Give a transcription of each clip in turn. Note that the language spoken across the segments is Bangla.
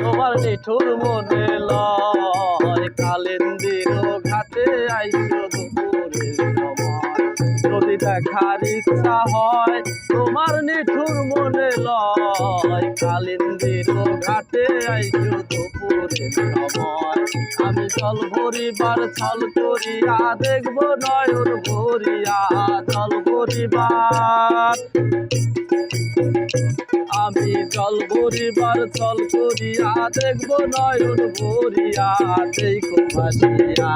তোমার নিঠুর মনে লয়। কালেন্দির ঘাটে আইসো দুপুরের সময় যদি দেখার ইচ্ছা হয়, তোমার নিঠুর মনে লয়। কালিন্দির ঘাটে আইসো দুপুরের সময় আমি জল ভরিবার ছল করিয়া দেখব নয়ন ভরিয়া। জল ভরিবার আমি জল ভরিবার চল করিয়া দেখব নয়ন ভরিয়া। দেখো ভাসিয়া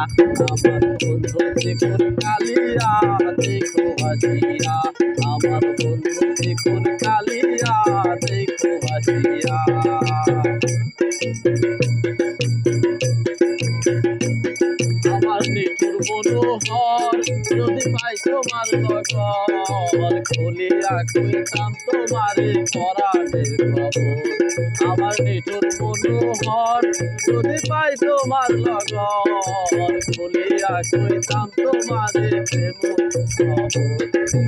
আমার বন্ধু দেখুন কালিয়া। দেখো ভাসিয়া আমার বন্ধু দেখুন কালিয়া। দেখো ভাসিয়া মনোহর যদি পাই তোমার লগর খুলিয়া কইতাম তোমারে পরাণের খবর আমার নিঠুর মনোহর যদি পাই তোমার লগর খুলিয়া কইতাম তোমারে প্রেম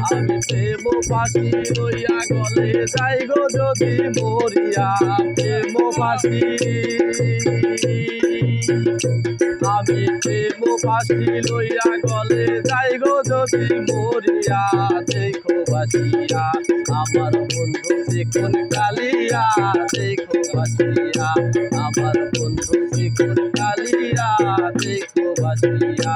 আমি প্রেম পাশি রইয়া গলে যাই গো যদি মরিয়া প্রেম পাশি বাসি লইয়া গলে যাই গো যদি মরিয়া। দেখো বাসিয়া আমার বন্ধু চিকুন কালিয়া। দেখো বাসিয়া আমার বন্ধু চিকুন কালিয়া। দেখো বাসিয়া